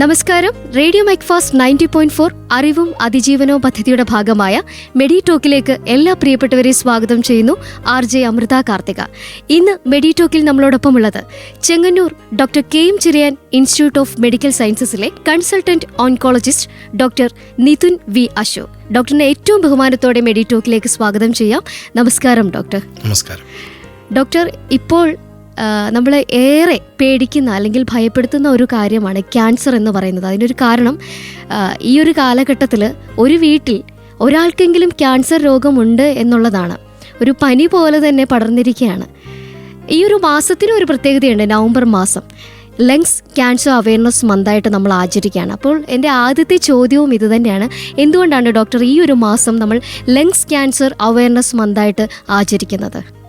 നമസ്കാരം. Radio Macfast ninety point four അറിവും അതിജീവനവും പദ്ധതിയുടെ ഭാഗമായ മെഡി ടോക്കിലേക്ക് എല്ലാ പ്രിയപ്പെട്ടവരെയും സ്വാഗതം ചെയ്യുന്നു ആർ ജെ അമൃത കാർത്തിക. ഇന്ന് മെഡി ടോക്കിൽ നമ്മളോടൊപ്പം ഉള്ളത് Chengannur doctor K M Cherian institute of medical സയൻസസിലെ consultant oncologist doctor Nithun V Ashok. ഡോക്ടറിനെ ഏറ്റവും ബഹുമാനത്തോടെ മെഡി ടോക്കിലേക്ക് സ്വാഗതം ചെയ്യാം. നമസ്കാരം ഡോക്ടർ. നമസ്കാരം. ഡോക്ടർ ഇപ്പോൾ നമ്മൾ ഏറെ പേടിക്കുന്ന അല്ലെങ്കിൽ ഭയപ്പെടുത്തുന്ന ഒരു കാര്യമാണ് ക്യാൻസർ എന്ന് പറയുന്നത്. അതിനൊരു കാരണം ഈ ഒരു കാലഘട്ടത്തിൽ ഒരു വീട്ടിൽ ഒരാൾക്കെങ്കിലും ക്യാൻസർ രോഗമുണ്ട് എന്നുള്ളതാണ്. ഒരു പനി പോലെ തന്നെ പടർന്നിരിക്കുകയാണ്. ഈ ഒരു മാസത്തിന് ഒരു പ്രത്യേകതയുണ്ട് നവംബർ മാസം. ലങ്സ് ക്യാൻസർ അവയർനെസ് മന്തായിട്ട് നമ്മൾ ആചരിക്കുകയാണ്. അപ്പോൾ എന്റെ ആദ്യത്തെ ചോദ്യവും ഇത് തന്നെയാണ്. എന്തുകൊണ്ടാണ് ഡോക്ടർ ഈ ഒരു മാസം നമ്മൾ ലങ്സ് ക്യാൻസർ അവയർനെസ് മന്തായിട്ട് ആചരിക്കുന്നത്?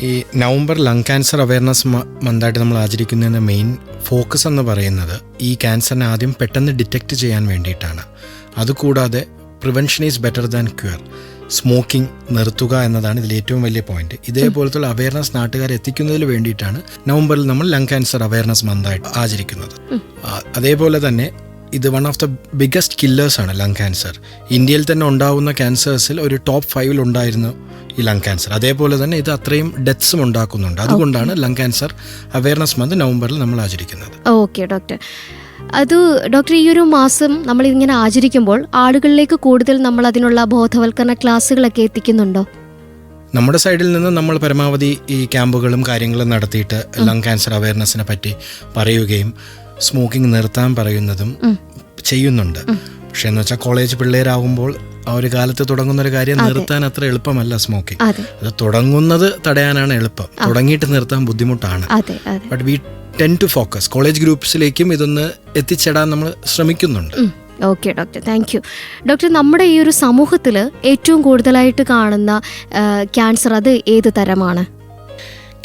ഈ നവംബർ ലങ് ക്യാൻസർ അവയർനെസ് മന്തായിട്ട് നമ്മൾ ആചരിക്കുന്നതിന്റെ മെയിൻ ഫോക്കസ് എന്ന് പറയുന്നത് ഈ ക്യാൻസറിനെ ആദ്യം പെട്ടെന്ന് ഡിറ്റക്റ്റ് ചെയ്യാൻ വേണ്ടിയിട്ടാണ്. അതുകൂടാതെ prevention is better than cure smoking നിർത്തുക എന്നതാണ് ഇതിൽ ഏറ്റവും വലിയ പോയിന്റ് ഇതേപോലത്തുള്ള അവയർനെസ് നാട്ടുകാരെ എത്തിക്കുന്നതിന് വേണ്ടിയിട്ടാണ് നവംബറിൽ നമ്മൾ ലങ് ക്യാൻസർ അവയർനെസ് മന്തായിട്ട് ആചരിക്കുന്നത്. അതേപോലെ തന്നെ ഇത് വൺ ഓഫ് ദ ബിഗ്ഗസ്റ്റ് കില്ലേഴ്സാണ് ആണ് ലങ് ക്യാൻസർ ഇന്ത്യയിൽ തന്നെ ഉണ്ടാവുന്ന ക്യാൻസേഴ്സിൽ ഒരു ടോപ്പ് ഫൈവിൽ ഉണ്ടായിരുന്നു ഈ ലങ് ക്യാൻസർ അതേപോലെ തന്നെ ഇത് അത്രയും ഡെത്ത്സും ഉണ്ടാക്കുന്നുണ്ട്. അതുകൊണ്ടാണ് ലങ് ക്യാൻസർ അവയർനെസ് മന്ത് നവംബറിൽ നമ്മൾ ആചരിക്കുന്നത്. ഓക്കെ ഡോക്ടർ അത് ഡോക്ടർ ഈ ഒരു മാസം നമ്മൾ ഇങ്ങനെ ആചരിക്കുമ്പോൾ ആളുകളിലേക്ക് കൂടുതൽ നമ്മൾ അതിനുള്ള ബോധവൽക്കരണ ക്ലാസ്സുകളൊക്കെ എത്തിക്കുന്നുണ്ടോ? നമ്മുടെ സൈഡിൽ നിന്ന് നമ്മൾ പരമാവധി ഈ ക്യാമ്പുകളും കാര്യങ്ങളും നടത്തിയിട്ട് ലങ് ക്യാൻസർ അവയർനെസ്സിനെ പറ്റി പറയുകയും സ്മോക്കിംഗ് നിർത്താൻ പറയുന്നതും ചെയ്യുന്നുണ്ട്. പക്ഷെ എന്ന് വെച്ചാൽ കോളേജ് പിള്ളേരാകുമ്പോൾ ആ ഒരു കാലത്ത് തുടങ്ങുന്ന ഒരു കാര്യം നിർത്താൻ അത്ര എളുപ്പമല്ല സ്മോക്കിംഗ്. അതെ. തുടങ്ങുന്നത് തടയാനാണ് എളുപ്പം. തുടങ്ങിയിട്ട് നിർത്താൻ ബുദ്ധിമുട്ടാണ്. But we tend to focus college ഗ്രൂപ്പ്സിലേക്കും ഇതൊന്ന് എത്തിച്ചേടാൻ നമ്മൾ ശ്രമിക്കുന്നുണ്ട്. Okay doctor. Thank you. Doctor നമ്മുടെ ഈ ഒരു സമൂഹത്തിൽ ഏറ്റവും കൂടുതലായിട്ട് കാണുന്ന ക്യാൻസർ അത് ഏത് തരമാണ്?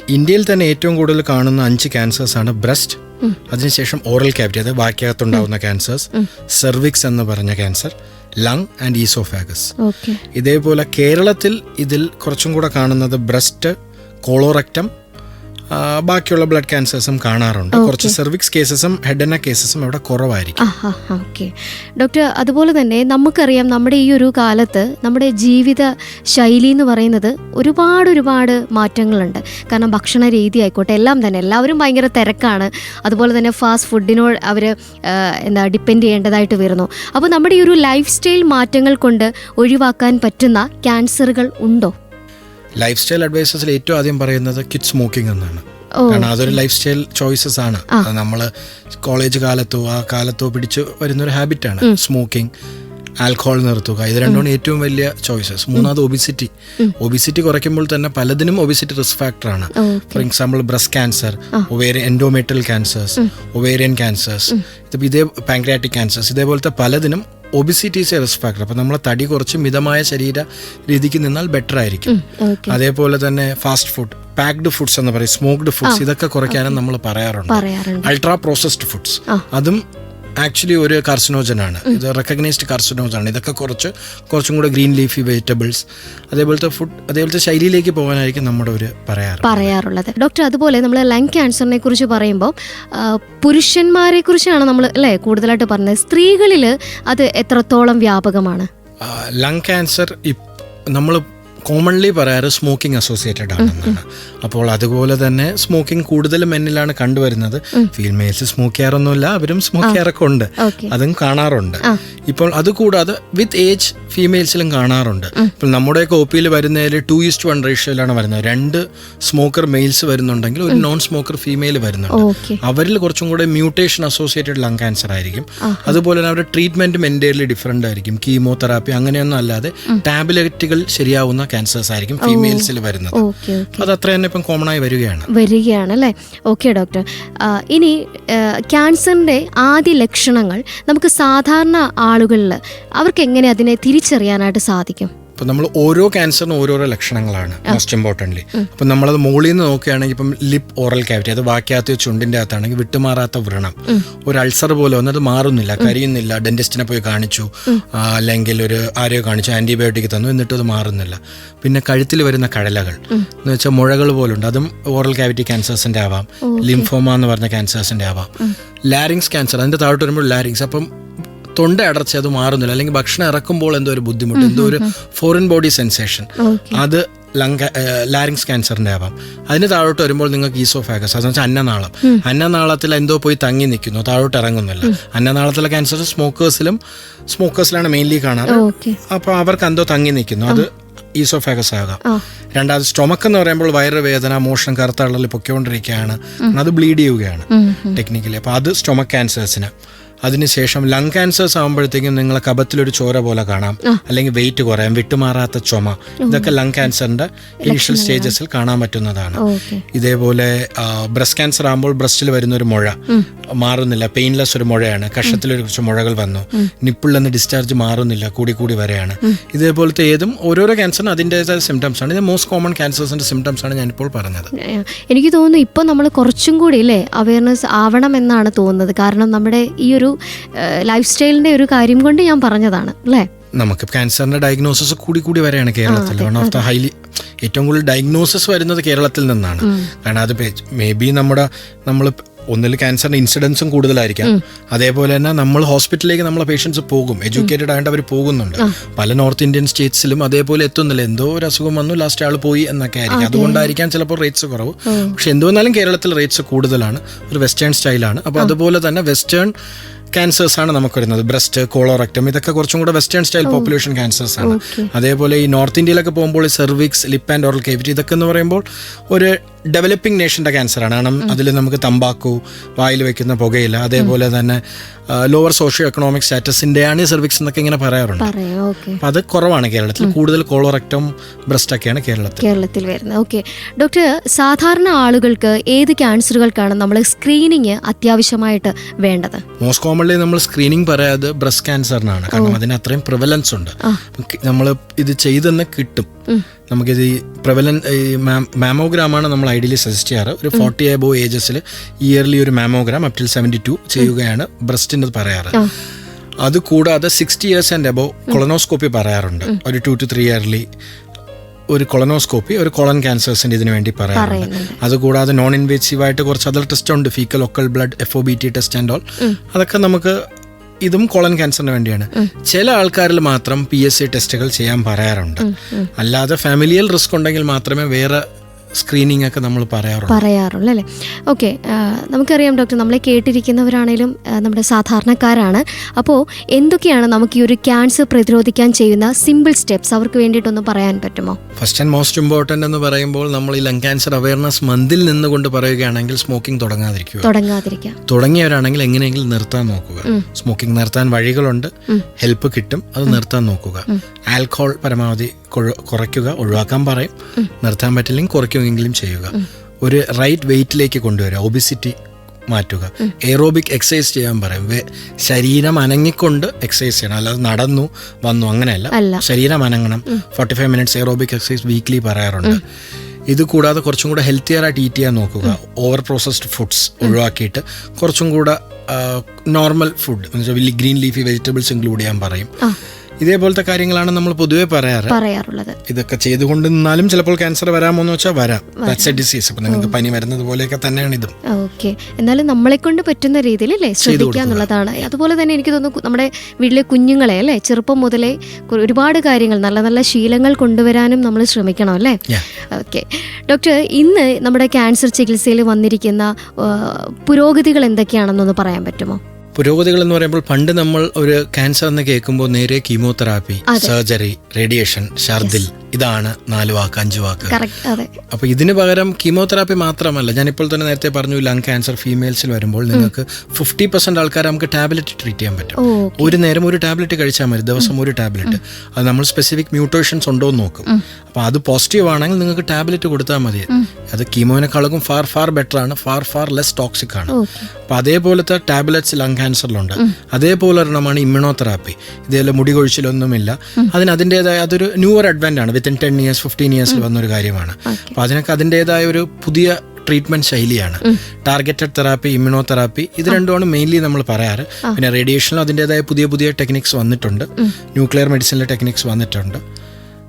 ഇന്ത്യയിൽ തന്നെ ഏറ്റവും കൂടുതൽ കാണുന്ന അഞ്ച് ക്യാൻസേഴ്സാണ് ആണ് ബ്രസ്റ്റ് അതിനുശേഷം ഓറൽ ക്യാവിറ്റി അതായത് വാക്യകത്തുണ്ടാവുന്ന ക്യാൻസേഴ്സ് സെർവിക്സ് എന്ന് പറഞ്ഞ ക്യാൻസർ ലങ് ആൻഡ് ഈസോഫാഗസ് ഇതേപോലെ കേരളത്തിൽ ഇതിൽ കുറച്ചും കൂടെ കാണുന്നത് ബ്രസ്റ്റ് കോളോറക്റ്റം ബാക്കിയുള്ള ബ്ലഡ് ക്യാൻസേഴ്സും കാണാറുണ്ട്. കുറച്ച് സെർവിക്സ് കേസസും ഹെഡ് എന്ന കേസസും ഇവിടെ കുറവായിരിക്കും. ഓക്കെ ഡോക്ടർ അതുപോലെ തന്നെ നമുക്കറിയാം നമ്മുടെ ഈ ഒരു കാലത്ത് നമ്മുടെ ജീവിത ശൈലി എന്ന് പറയുന്നത് ഒരുപാട് ഒരുപാട് മാറ്റങ്ങളുണ്ട്. കാരണം ഭക്ഷണ രീതി ആയിക്കോട്ടെ എല്ലാം തന്നെ. എല്ലാവരും ഭയങ്കര തിരക്കാണ്. അതുപോലെ തന്നെ ഫാസ്റ്റ് ഫുഡിനോട് അവർ എന്താ ഡിപ്പെൻഡ് ചെയ്യേണ്ടതായിട്ട് വരുന്നു. അപ്പോൾ നമ്മുടെ ഈ ഒരു ലൈഫ് സ്റ്റൈൽ മാറ്റങ്ങൾ കൊണ്ട് ഒഴിവാക്കാൻ പറ്റുന്ന ക്യാൻസറുകൾ ഉണ്ടോ? ലൈഫ് സ്റ്റൈൽ അഡ്വൈസസിൽ ഏറ്റവും ആദ്യം പറയുന്നത് കിഡ് സ്മോക്കിംഗ് എന്നാണ്. കാരണം അതൊരു ലൈഫ് സ്റ്റൈൽ ചോയ്സസ് ആണ് നമ്മൾ കോളേജ് കാലത്തോ ആ കാലത്തോ പിടിച്ച് വരുന്ന ഒരു ഹാബിറ്റാണ് സ്മോക്കിംഗ് ആൽക്കഹോൾ നിർത്തുക. ഇത് രണ്ടുമാണ് ഏറ്റവും വലിയ ചോയ്സസ് മൂന്നാമത് ഒബിസിറ്റി ഒബിസിറ്റി കുറയ്ക്കുമ്പോൾ തന്നെ പലതിനും ഒബിസിറ്റി റിസ്ക് ഫാക്ടറാണ് for example breast cancer ovarian endometrial cancers ovarian cancers ഇതിപ്പോൾ ഇതേ പാങ്ക്രാറ്റിക് ക്യാൻസേഴ്സ് ഇതേപോലത്തെ പലതിനും obesity is a risk factor അപ്പോൾ നമ്മൾ തടി കുറച്ച് മിതമായ ശരീര രീതിക്ക് നിന്നാൽ ബെറ്റർ ആയിരിക്കും. അതേപോലെ തന്നെ ഫാസ്റ്റ് ഫുഡ് പാക്ഡ് ഫുഡ്സ് എന്ന് പറയും സ്മോക്ഡ് ഫുഡ്സ് ഇതൊക്കെ കുറയ്ക്കാനും നമ്മൾ പറയാറുണ്ട്. പറയാറുണ്ട്. അൾട്രാ പ്രോസസ്ഡ് ഫുഡ്സ് അതും ആക്ച്വലി ഒരു കാർസിനോജനാണ് ഇത് റെക്കഗ്നൈസ്ഡ് കാർസിനോജനാണ് ഇതൊക്കെ കുറച്ച് കുറച്ചും കൂടെ ഗ്രീൻ ലീഫി വെജിറ്റബിൾസ് അതേപോലത്തെ ഫുഡ് അതേപോലത്തെ ശൈലിയിലേക്ക് പോകാനായിരിക്കും നമ്മുടെ ഒരു പറയാറ്. പറയാറുള്ളത്. ഡോക്ടർ അതുപോലെ നമ്മൾ ലങ് ക്യാൻസറിനെ കുറിച്ച് പറയുമ്പോൾ പുരുഷന്മാരെ കുറിച്ചാണ് നമ്മൾ അല്ലേ കൂടുതലായിട്ട് പറഞ്ഞത്? സ്ത്രീകളിൽ അത് എത്രത്തോളം വ്യാപകമാണ്? ലങ് ക്യാൻസർ നമ്മൾ കോമൺലി പറയാറ് സ്മോക്കിംഗ് അസോസിയേറ്റഡ് ആണെന്നാണ് അപ്പോൾ അതുപോലെ തന്നെ സ്മോക്കിംഗ് കൂടുതൽ മെന്നിലാണ് കണ്ടുവരുന്നത്. ഫീമെയിൽസ് സ്മോക്ക് ചെയ്യാറൊന്നുമില്ല അവരും സ്മോക്ക് ചെയ്യാറൊക്കെ ഉണ്ട് അതും കാണാറുണ്ട്. ഇപ്പോൾ അതുകൂടാതെ വിത്ത് ഏജ് ഫീമെയിൽസിലും കാണാറുണ്ട്. ഇപ്പോൾ നമ്മുടെയൊക്കെ ഒ പിയിൽ വരുന്നതിൽ ടു ഈസ്റ്റ് വൺ റേഷ്യോയിലാണ് വരുന്നത്. രണ്ട് സ്മോക്കർ മെയിൽസ് വരുന്നുണ്ടെങ്കിൽ ഒരു നോൺ സ്മോക്കർ ഫീമെയിൽ വരുന്നുണ്ട്. അവരിൽ കുറച്ചും കൂടെ മ്യൂട്ടേഷൻ അസോസിയേറ്റഡ് ലങ് ക്യാൻസർ ആയിരിക്കും. അതുപോലെ തന്നെ അവരുടെ ട്രീറ്റ്മെന്റും എന്റെയർലി ഡിഫറെന്റ് ആയിരിക്കും. കീമോതെറാപ്പി അങ്ങനെയൊന്നും അല്ലാതെ ടാബ്ലറ്റുകൾ ശരിയാവുന്ന ക്യാൻസേഴ്സ് ആയിരിക്കും ഫീമെയിൽസിൽ വരുന്നത്. അത് അത്ര തന്നെ ഇപ്പം കോമൺ ആയി വരികയാണ്. വരികയാണ് അല്ലേ? ഓക്കെ ഡോക്ടർ ഇനി ക്യാൻസറിന്റെ ആദ്യ ലക്ഷണങ്ങൾ നമുക്ക് സാധാരണ ആളുകളിൽ അവർക്ക് എങ്ങനെ അതിനെ തിരിച്ചറിയാനായിട്ട് സാധിക്കും? അപ്പോൾ നമ്മൾ ഓരോ ക്യാൻസറിനും ഓരോരോ ലക്ഷണങ്ങളാണ് മോസ്റ്റ് ഇമ്പോർട്ടന്റ്ലി അപ്പം നമ്മളത് മുകളിൽ നിന്ന് നോക്കുകയാണെങ്കിൽ ഇപ്പം ലിപ്പ് ഓറൽ ക്യാവിറ്റി അത് വാക്യാത്ത ചുണ്ടിന്റെ അകത്താണെങ്കിൽ വിട്ടുമാറാത്ത വ്രണം. ഒരു അൾസർ പോലെ വന്നത് മാറുന്നില്ല കരിയുന്നില്ല ഡെന്റിസ്റ്റിനെ പോയി കാണിച്ചു അല്ലെങ്കിൽ ഒരു ആരെയോ കാണിച്ചു ആന്റിബയോട്ടിക് തന്നു എന്നിട്ടും അത് മാറുന്നില്ല. പിന്നെ കഴുത്തിൽ വരുന്ന കഴലകൾ എന്ന് വെച്ചാൽ മുഴകൾ പോലുണ്ട് അതും ഓറൽ ക്യാവിറ്റി ക്യാൻസേഴ്സിന്റെ ആവാം. ലിംഫോമ എന്ന് പറഞ്ഞ ക്യാൻസേഴ്സിന്റെ ആവാം. ലാരിങ്സ് ക്യാൻസർ അതിന്റെ താഴോട്ട് വരുമ്പോൾ ലാരിങ്സ് അപ്പം തൊണ്ട അടർച്ച അത് മാറുന്നില്ല. അല്ലെങ്കിൽ ഭക്ഷണം ഇറക്കുമ്പോൾ എന്തോ ഒരു ബുദ്ധിമുട്ട് എന്തോ ഒരു ഫോറിൻ ബോഡി സെൻസേഷൻ അത് ലങ് ലാരിങ്സ് ക്യാൻസറിന്റെ ആവാം. അതിന് താഴോട്ട് വരുമ്പോൾ നിങ്ങൾക്ക് ഈസോഫാഗസ് അതെന്ന് വെച്ചാൽ അന്നനാളം. അന്നനാളത്തിൽ എന്തോ പോയി തങ്ങി നിൽക്കുന്നു താഴോട്ട് ഇറങ്ങുന്നില്ല. അന്നനാളത്തിലെ ക്യാൻസർ സ്മോക്കേഴ്സിലും സ്മോക്കേഴ്സിലാണ് മെയിൻലി കാണാറ്. അപ്പോൾ അവർക്ക് എന്തോ തങ്ങി നിൽക്കുന്നു അത് ഈസോഫാഗസ് ആകാം. രണ്ടാമത് സ്റ്റൊമക്ക് എന്ന് പറയുമ്പോൾ വയറുവേദന മോഷൻ കറുത്തള്ളൽ പൊക്കോണ്ടിരിക്കുകയാണ് അത് ബ്ലീഡ് ചെയ്യുകയാണ്. ടെക്നിക്കലി അപ്പോൾ അത് സ്റ്റൊമക് ക്യാൻസേഴ്സിന് അതിനുശേഷം ലങ് ക്യാൻസേഴ്സ് ആകുമ്പോഴത്തേക്കും നിങ്ങളെ കപത്തിലൊരു ചോര പോലെ കാണാം. അല്ലെങ്കിൽ വെയിറ്റ് കുറയാം വിട്ടുമാറാത്ത ചുമ. ഇതൊക്കെ ലങ് ക്യാൻസറിന്റെ ഇനിഷ്യൽ സ്റ്റേജസിൽ കാണാൻ പറ്റുന്നതാണ്. ഇതേപോലെ ബ്രസ്റ്റ് ക്യാൻസർ ആകുമ്പോൾ ബ്രസ്റ്റിൽ വരുന്ന ഒരു മുഴ. മാറുന്നില്ല പെയിൻലെസ് ഒരു മുഴയാണ്. കഷത്തിൽ കുറച്ച് മുഴകൾ വന്നു. നിപ്പിളിൽ നിന്ന് ഡിസ്ചാർജ് മാറുന്നില്ല കൂടി കൂടി വരെയാണ്. ഇതേപോലത്തെ ഏതും ഓരോരോ ക്യാൻസറിന് അതിന്റെതായ സിംറ്റംസ് ആണ്. ഇത് മോസ്റ്റ് കോമൺ ക്യാൻസേഴ്സിന്റെ സിംറ്റംസ് ആണ് ഞാനിപ്പോൾ പറഞ്ഞത്. എനിക്ക് തോന്നുന്നു ഇപ്പോൾ നമ്മൾ കുറച്ചും കൂടി അല്ലേ അവയർനെസ് ആവണം എന്നാണ് തോന്നുന്നത്. കാരണം നമ്മുടെ ഈ ഒരു ലൈഫ് സ്റ്റൈലിന്റെ ഒരു കാര്യം കൊണ്ട് ഞാൻ പറഞ്ഞതാണ് അല്ലേ? നമുക്ക് ക്യാൻസറിന്റെ ഡയഗ്നോസിസ് കൂടി കൂടി വരെയാണ് കേരളത്തിൽ. വൺ ഓഫ് ദ ഹൈലി ഏറ്റവും കൂടുതൽ ഡയഗ്നോസിസ് വരുന്നത് കേരളത്തിൽ നിന്നാണ്. കാരണം അത് മേ ബി നമ്മുടെ നമ്മൾ ഒന്നിൽ ക്യാൻസറിന്റെ ഇൻസിഡൻസും കൂടുതലായിരിക്കാം. അതേപോലെ തന്നെ നമ്മൾ ഹോസ്പിറ്റലിലേക്ക് നമ്മളെ പേഷ്യൻസ് പോകും. എഡ്യൂക്കേറ്റഡ് ആയിട്ട് അവർ പോകുന്നുണ്ട്. പല നോർത്ത് ഇന്ത്യൻ സ്റ്റേറ്റ്സിലും അതേപോലെ എത്തുന്നില്ല. എന്തോ ഒരു അസുഖം വന്നു ലാസ്റ്റ് ആൾ പോയി എന്നൊക്കെ ആയിരിക്കും. അതുകൊണ്ടായിരിക്കാം ചിലപ്പോൾ റേറ്റ്സ് കുറവ്. പക്ഷെ എന്തുവന്നാലും കേരളത്തിൽ റേറ്റ്സ് കൂടുതലാണ്. ഒരു വെസ്റ്റേൺ സ്റ്റൈലാണ് അപ്പോൾ അതുപോലെ തന്നെ വെസ്റ്റേൺ ക്യാൻസേഴ്സ് ആണ് നമുക്ക് വരുന്നത് ബ്രസ്റ്റ് കോളോറക്റ്റം ഇതൊക്കെ കുറച്ചും കൂടെ വെസ്റ്റേൺ സ്റ്റൈൽ പോപ്പുലേഷൻ ക്യാൻസേഴ്സ് ആണ്. അതേപോലെ ഈ നോർത്ത് ഇന്ത്യയിലൊക്കെ പോകുമ്പോൾ cervix lip and oral cavity ഇതൊക്കെ എന്ന് പറയുമ്പോൾ ഒരു ഡെവലപ്പിംഗ് നേഷന്റെ ക്യാൻസറാണ് കാരണം അതിൽ നമുക്ക് തമ്പാക്കു വായിൽ വെക്കുന്ന പുകയില്ല അതേപോലെ തന്നെ ലോവർ സോഷ്യോ എക്കണോമിക് സ്റ്റാറ്റസിന്റെയാണ് ഈ സെർവിക്സ് എന്നൊക്കെ ഇങ്ങനെ പറയാറുണ്ട്. അപ്പം അത് കുറവാണ് കേരളത്തിൽ. കൂടുതൽ കോളോറക്റ്റം ബ്രസ്റ്റ് ഒക്കെയാണ് കേരളത്തിൽ. കേരളത്തിൽ വരുന്നത്. ഓക്കെ. ഡോക്ടർ സാധാരണ ആളുകൾക്ക് ഏത് ക്യാൻസറുകൾക്കാണ് നമ്മൾ സ്ക്രീനിങ് അത്യാവശ്യമായിട്ട് വേണ്ടത്? മോസ്റ്റ് കോമൺലി നമ്മൾ സ്ക്രീനിങ് പറയാതെ ബ്രസ്റ്റ് ക്യാൻസറിനാണ് കാരണം അതിന് അത്രയും പ്രിവലൻസ് ഉണ്ട്. നമ്മൾ ഇത് ചെയ്തെന്ന് കിട്ടും. നമുക്കിത് ഈ പ്രിവലൻ മാമോഗ്രാം ആണ് നമ്മൾ ഐഡിയലി സജസ്റ്റ് ചെയ്യാറ്. ഒരു ഫോർട്ടി എബോ ഏജസിൽ ഇയർലി ഒരു mammogram up till till seventy two ചെയ്യുകയാണ് ബ്രസ്റ്റിന്റെ പറയാറ്. അത് കൂടാതെ sixty years and above colonoscopy പറയാറുണ്ട്. ഒരു ടു ടു ത്രീ ഇയർലി ഒരു കൊളനോസ്കോപ്പി ഒരു കൊളൻ ക്യാൻസേഴ്സിന്റെ ഇതിനു വേണ്ടി പറയാറുണ്ട്. അതുകൂടാതെ നോൺ ഇൻവേസീവ് ആയിട്ട് കുറച്ച് അതർ ടെസ്റ്റ് ഉണ്ട് faecal occult blood F O B T test and all അതൊക്കെ നമുക്ക് ഇതും കോളൻ ക്യാൻസറിന് വേണ്ടിയാണ്. ചില ആൾക്കാരിൽ മാത്രം പി എസ് സി ടെസ്റ്റുകൾ ചെയ്യാൻ പറയാറുണ്ട്. അല്ലാതെ ഫാമിലിയൽ റിസ്ക് ഉണ്ടെങ്കിൽ മാത്രമേ വേറെ സ്ക്രീനിങ് ഒക്കെ നമ്മൾ പറയാറുണ്ട്. പറയാറുള്ളൂ അല്ലേ? ഓക്കെ നമുക്കറിയാം ഡോക്ടർ നമ്മളെ കേട്ടിരിക്കുന്നവരാണേലും നമ്മുടെ സാധാരണക്കാരാണ്. അപ്പോൾ എന്തൊക്കെയാണ് നമുക്ക് ഈ ഒരു ക്യാൻസർ പ്രതിരോധിക്കാൻ ചെയ്യുന്ന സിമ്പിൾ സ്റ്റെപ്സ് അവർക്ക് വേണ്ടിയിട്ടൊന്ന് പറയാൻ പറ്റുമോ? ഫസ്റ്റ് ആൻഡ് മോസ്റ്റ് ഇമ്പോർട്ടന്റ് എന്ന് പറയുമ്പോൾ നമ്മൾ ഈ ലങ് ക്യാൻസർ അവയർനെസ് മന്തിൽ നിന്നുകൊണ്ട് പറയുകയാണെങ്കിൽ സ്മോക്കിംഗ് തുടങ്ങാതിരിക്കുക. തുടങ്ങാതിരിക്കുക. തുടങ്ങിയവരാണെങ്കിൽ എങ്ങനെയെങ്കിലും നിർത്താൻ നോക്കുക. സ്മോക്കിംഗ് നിർത്താൻ വഴികളുണ്ട്. ഹെൽപ്പ് കിട്ടും. അത് നിർത്താൻ നോക്കുക. ആൽക്കഹോൾ പരമാവധി കുറയ്ക്കുക ഒഴിവാക്കാൻ പറയും. നിർത്താൻ പറ്റില്ലെങ്കിൽ കുറയ്ക്കുമെങ്കിലും ചെയ്യുക. ഒരു റൈറ്റ് വെയിറ്റിലേക്ക് കൊണ്ടുവരിക. ഒബിസിറ്റി മാറ്റുക. എയറോബിക് എക്സസൈസ് ചെയ്യാൻ പറയും. ശരീരം അനങ്ങിക്കൊണ്ട് എക്സസൈസ് ചെയ്യണം. അല്ലാതെ നടന്നു വന്നു അങ്ങനെയല്ല. ശരീരം അനങ്ങണം. Forty five minutes aerobic exercise weekly പറയാറുണ്ട്. ഇത് കൂടാതെ കുറച്ചും കൂടെ ഹെൽത്തിയർ ആയിട്ട് ഈറ്റ് ചെയ്യാൻ നോക്കുക. ഓവർ പ്രോസസ്ഡ് ഫുഡ്സ് ഒഴിവാക്കിയിട്ട് കുറച്ചും കൂടെ normal food green leafy vegetables include ചെയ്യാൻ പറയും. ഇതേപോലത്തെ കാര്യങ്ങളാണ് നമ്മൾ പൊതുവേ പറയാറ്. പറയാറുള്ളത്. ഇതൊക്കെ ചെയ്തുകൊണ്ട് നിന്നാലും ചിലപ്പോൾ ക്യാൻസർ വരാമോ എന്ന് വെച്ചാൽ വരാം. ദാറ്റ്സ് എ ഡിസീസ് നിങ്ങൾക്ക് പനി വരുന്നത് പോലെയൊക്കെ തന്നെയാണ് ഇതും. ഓക്കെ. എന്നാലും നമ്മളെ കൊണ്ട് പറ്റുന്ന രീതിയിൽ അല്ലേ ശ്രദ്ധിക്കുക എന്നുള്ളതാണ് അതുപോലെ തന്നെ എനിക്ക് തോന്നുന്നു നമ്മുടെ വീട്ടിലെ കുഞ്ഞുങ്ങളെ അല്ലേ ചെറുപ്പം മുതലേ ഒരുപാട് കാര്യങ്ങൾ നല്ല നല്ല ശീലങ്ങൾ കൊണ്ടുവരാനും നമ്മൾ ശ്രമിക്കണം അല്ലേ. ഓക്കെ. ഡോക്ടർ ഇന്ന് നമ്മുടെ ക്യാൻസർ ചികിത്സയിൽ വന്നിരിക്കുന്ന പുരോഗതികൾ എന്തൊക്കെയാണെന്നൊന്ന് പറയാൻ പറ്റുമോ? പുരോഗതികൾ എന്ന് പറയുമ്പോൾ പണ്ട് നമ്മൾ ഒരു ക്യാൻസർ എന്ന് കേൾക്കുമ്പോൾ നേരെ കീമോതെറാപ്പി സർജറി റേഡിയേഷൻ ഷർദിൽ ഇതാണ് നാല് വാക്ക് അഞ്ച് വാക്ക്. അപ്പൊ ഇതിന് പകരം കീമോതെറാപ്പി മാത്രമല്ല ഞാനിപ്പോൾ തന്നെ നേരത്തെ പറഞ്ഞു ലങ് ക്യാൻസർ ഫീമെയിൽസിൽ വരുമ്പോൾ നിങ്ങൾക്ക് ഫിഫ്റ്റി പെർസെന്റ് ആൾക്കാർ നമുക്ക് ടാബ്ലറ്റ് ട്രീറ്റ് ചെയ്യാൻ പറ്റും. ഒരു നേരം ഒരു ടാബ്ലറ്റ് കഴിച്ചാൽ മതി ദിവസം ഒരു ടാബ്ലറ്റ് അത് നമ്മൾ സ്പെസിഫിക് മ്യൂട്ടേഷൻസ് ഉണ്ടോ എന്ന് നോക്കും. അപ്പോൾ അത് പോസിറ്റീവ് ആണെങ്കിൽ നിങ്ങൾക്ക് ടാബ്ലറ്റ് കൊടുത്താൽ മതി. അത് കീമോനെക്കാളും ഫാർ ഫാർ ബെറ്റർ ആണ് ഫാർ ഫാർ ലെസ് ടോക്സിക് ആണ്. അപ്പൊ അപ്പോൾ അതേപോലത്തെ ടാബ്ലറ്റ്സ് ലങ് ക്യാൻസറിലുണ്ട് അതേപോലെ ഒരെണ്ണമാണ് ഇമ്മ്യൂണോ തെറാപ്പി ഇതേപോലെ മുടി കൊഴിച്ചിലൊന്നുമില്ല അതിന് അതിന്റെതായ അതൊരു ന്യൂവർ അഡ്വന്റ് ആണ്. വിത്തിൻ ടെൻ ഇയേഴ്സ് ഫിഫ്റ്റീൻ ഇയേഴ്സിൽ വന്നൊരു കാര്യമാണ്. അപ്പോൾ അതിനൊക്കെ അതിന്റെതായ ഒരു പുതിയ ട്രീറ്റ്മെന്റ് ശൈലിയാണ്. ടാർഗറ്റഡ് തെറാപ്പി ഇമ്മ്യൂണോ തെറാപ്പി ഇത് രണ്ടുമാണ് മെയിൻലി നമ്മൾ പറയാറ്. പിന്നെ റേഡിയേഷനിലും അതിന്റെതായ പുതിയ പുതിയ ടെക്നിക്സ് വന്നിട്ടുണ്ട്. ന്യൂക്ലിയർ മെഡിസിനിലെ ടെക്നിക്സ് വന്നിട്ടുണ്ട്.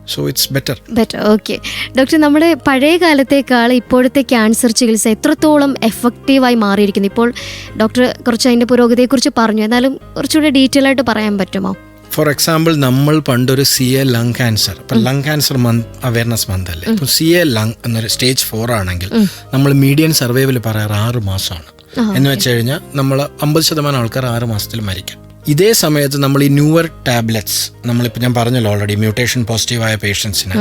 So it's better better okay doctor നമ്മുടെ പഴയ കാലത്തേക്കാൾ ഇപ്പോഴത്തെ ക്യാൻസർ ചികിത്സ എത്രത്തോളം എഫക്റ്റീവായി മാറിയിരിക്കുന്നു? ഇപ്പോൾ ഡോക്ടർ കുറച്ച് അതിന്റെ പുരോഗതിയെക്കുറിച്ച് പറഞ്ഞു. എന്നാലും കുറച്ചുകൂടി ഡീറ്റെയിൽ ആയിട്ട് പറയാൻ പറ്റുമോ? ഫോർ എക്സാമ്പിൾ നമ്മൾ പണ്ടൊരു സി എ ലങ് ക്യാൻസർ ഇപ്പം lung cancer month awareness month അല്ലേ? ഇപ്പം സി എ ലങ് എന്നൊരു സ്റ്റേജ് ഫോർ ആണെങ്കിൽ നമ്മൾ മീഡിയൻ സർവൈവൽ പറയാറ് ആറ് മാസമാണ്. എന്ന് വെച്ച് കഴിഞ്ഞാൽ നമ്മൾ അമ്പത് ശതമാനം ആൾക്കാർ ആറ് മാസത്തിൽ മരിക്കും. ഇതേ സമയത്ത് നമ്മൾ ഈ ന്യൂവർ ടാബ്ലറ്റ്സ് നമ്മളിപ്പോൾ ഞാൻ പറഞ്ഞല്ലോ ഓൾറെഡി മ്യൂട്ടേഷൻ പോസിറ്റീവായ പേഷ്യൻസിന്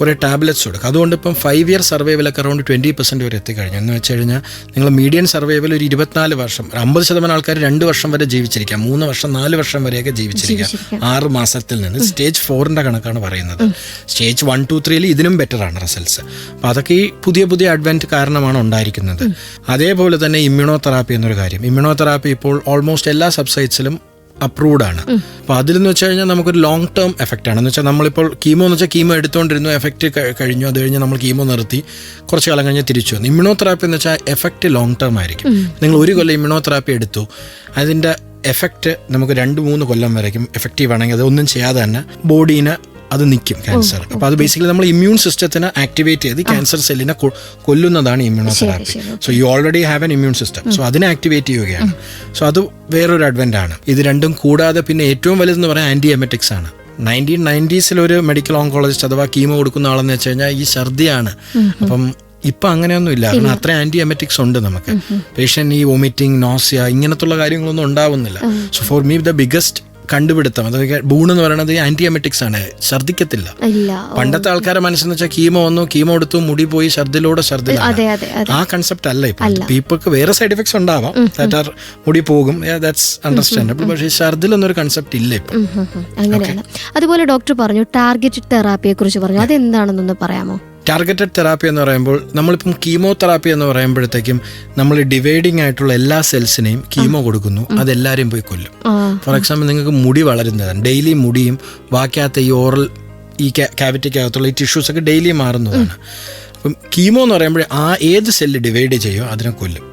കുറേ ടാബ്ലറ്റ്സ് കൊടുക്കുക അതുകൊണ്ട് ഇപ്പം ഫൈവ് ഇയർ സർവൈവലൊക്കെ അറൗണ്ട് ട്വന്റി പെർസെന്റ് വരെ എത്തിക്കഴിഞ്ഞു. എന്ന് വെച്ച് കഴിഞ്ഞാൽ നിങ്ങൾ മീഡിയൻ സർവൈവൽ ഒരു ഇരുപത്തിനാല് വർഷം അമ്പത് ശതമാനം ആൾക്കാർ രണ്ട് വർഷം വരെ ജീവിച്ചിരിക്കാം. മൂന്ന് വർഷം നാല് വർഷം വരെയൊക്കെ ജീവിച്ചിരിക്കാം. ജീവിച്ചിരിക്കാം. ആറ് മാസത്തിൽ നിന്ന് സ്റ്റേജ് ഫോറിന്റെ കണക്കാണ് പറയുന്നത്. സ്റ്റേജ് വൺ ടു ത്രീയിൽ ഇതിനും ബെറ്റർ ആണ് റിസൾട്ട്സ് അപ്പോൾ അതൊക്കെ ഈ പുതിയ പുതിയ അഡ്വാന്റ് കാരണമാണ് ഉണ്ടായിരിക്കുന്നത്. അതേപോലെ തന്നെ ഇമ്മ്യൂണോ തെറാപ്പി എന്നൊരു കാര്യം. ഇമ്മ്യൂണോ തെറാപ്പി ഇപ്പോൾ ഓൾമോസ്റ്റ് എല്ലാ സബ്സൈറ്റ്സിലും അപ്രൂവ്ഡ് ആണ്. അപ്പോൾ അതിലെന്ന് വെച്ച് കഴിഞ്ഞാൽ നമുക്കൊരു ലോങ് ടേം എഫക്റ്റ് ആണ്. എന്ന് വെച്ചാൽ നമ്മളിപ്പോൾ കീമോ എന്ന് വെച്ചാൽ കീമോ എടുത്തുകൊണ്ടിരുന്നു എഫക്റ്റ് കഴിഞ്ഞു. അത് കഴിഞ്ഞ് നമ്മൾ കീമോ നിർത്തി. കുറച്ച് കാലം കഴിഞ്ഞ് തിരിച്ചു വന്നു. ഇമ്മ്യൂണോ തെറാപ്പി എന്ന് വെച്ചാൽ എഫക്റ്റ് ലോങ് ടേം ആയിരിക്കും. നിങ്ങൾ ഒരു കൊല്ലം ഇമ്മ്യൂണോ തെറാപ്പി എടുത്തു. അതിന്റെ എഫക്റ്റ് നമുക്ക് രണ്ട് മൂന്ന് കൊല്ലം വരയ്ക്കും. എഫക്റ്റീവ് ആണെങ്കിൽ അത് ഒന്നും ചെയ്യാതെ തന്നെ. ബോഡീനെ അത് നിൽക്കും ക്യാൻസർ അപ്പോൾ അത് ബേസിക്കലി നമ്മൾ ഇമ്മ്യൂൺ സിസ്റ്റത്തിനെ ആക്ടിവേറ്റ് ചെയ്ത് ക്യാൻസർ സെല്ലിനെ കൊല്ലുന്നതാണ് immunotherapy so you already have an immune system so അതിനെ ആക്ടിവേറ്റ് ചെയ്യുകയാണ്. സോ അത് വേറൊരു അഡ്വന്റ് ആണ്. ഇത് രണ്ടും കൂടാതെ പിന്നെ ഏറ്റവും വലുതെന്ന് പറയാൻ ആന്റി എമറ്റിക്സ് ആണ്. നയന്റീൻ നയന്റീസിൽ ഒരു മെഡിക്കൽ ഓങ്കോളജിസ്റ്റ് അഥവാ കീമോ കൊടുക്കുന്ന ആളെന്ന് വെച്ച് കഴിഞ്ഞാൽ ഈ ഛർദിയാണ്. അപ്പം ഇപ്പം അങ്ങനെയൊന്നും ഇല്ല. കാരണം അത്ര ആന്റി എമറ്റിക്സ് ഉണ്ട് നമുക്ക്. പേഷ്യന്റ് ഈ വോമിറ്റിംഗ് നോസിയ ഇങ്ങനത്തുള്ള കാര്യങ്ങളൊന്നും ഉണ്ടാവുന്നില്ല. So for me the biggest കണ്ടുപിടുത്തം. അതൊക്കെ ബൂൺ എന്ന് പറയുന്നത് ആന്റി ആണ്. ഛർദിക്കത്തില്ല ഇല്ല. പണ്ടത്തെ ആൾക്കാരെ മനസ്സെന്ന് വെച്ചാൽ കീമോ വന്നു കീമോ എടുത്തു മുടി പോയി ഛർദിലൂടെ ഛർദ്ദി ആ കൺസെപ്റ്റ് അല്ല ഇപ്പൊ. പീപ്പിൾക്ക് വേറെ സൈഡ് എഫക്ട്സ് ഉണ്ടാവാം. ദാറ്റ് ആർ മുടി പോകും. ദാറ്റ്സ് അണ്ടർസ്റ്റാൻഡബിൾ പക്ഷേ ഛർദിൽ എന്നൊരു കൺസെപ്റ്റ് ഇല്ല ഇപ്പൊ. അങ്ങനെയാണ്. അതുപോലെ ഡോക്ടർ പറഞ്ഞു ടാർഗറ്റഡ് തെറാപ്പിയെ കുറിച്ച് പറഞ്ഞു. അതെന്താണെന്നൊന്ന് പറയാമോ? ടാർഗറ്റഡ് തെറാപ്പി എന്ന് പറയുമ്പോൾ നമ്മളിപ്പം കീമോ തെറാപ്പി എന്ന് പറയുമ്പോഴത്തേക്കും നമ്മൾ ഡിവൈഡിങ് ആയിട്ടുള്ള എല്ലാ സെൽസിനെയും കീമോ കൊടുക്കുന്നു. അതെല്ലാവരെയും പോയി കൊല്ലും. ഫോർ എക്സാമ്പിൾ നിങ്ങൾക്ക് മുടി വളരുന്നതാണ്. ഡെയിലി മുടിയും ബാക്കിയാത്ത ഈ ഓറൽ ഈ ക്യാവിറ്റിക്കകത്തുള്ള ഈ ടിഷ്യൂസൊക്കെ ഡെയിലി മാറുന്നതാണ്. അപ്പം കീമോ എന്ന് പറയുമ്പോൾ ആ ഏത് സെല്ല് ഡിവൈഡ് ചെയ്യോ അതിനെ കൊല്ലും.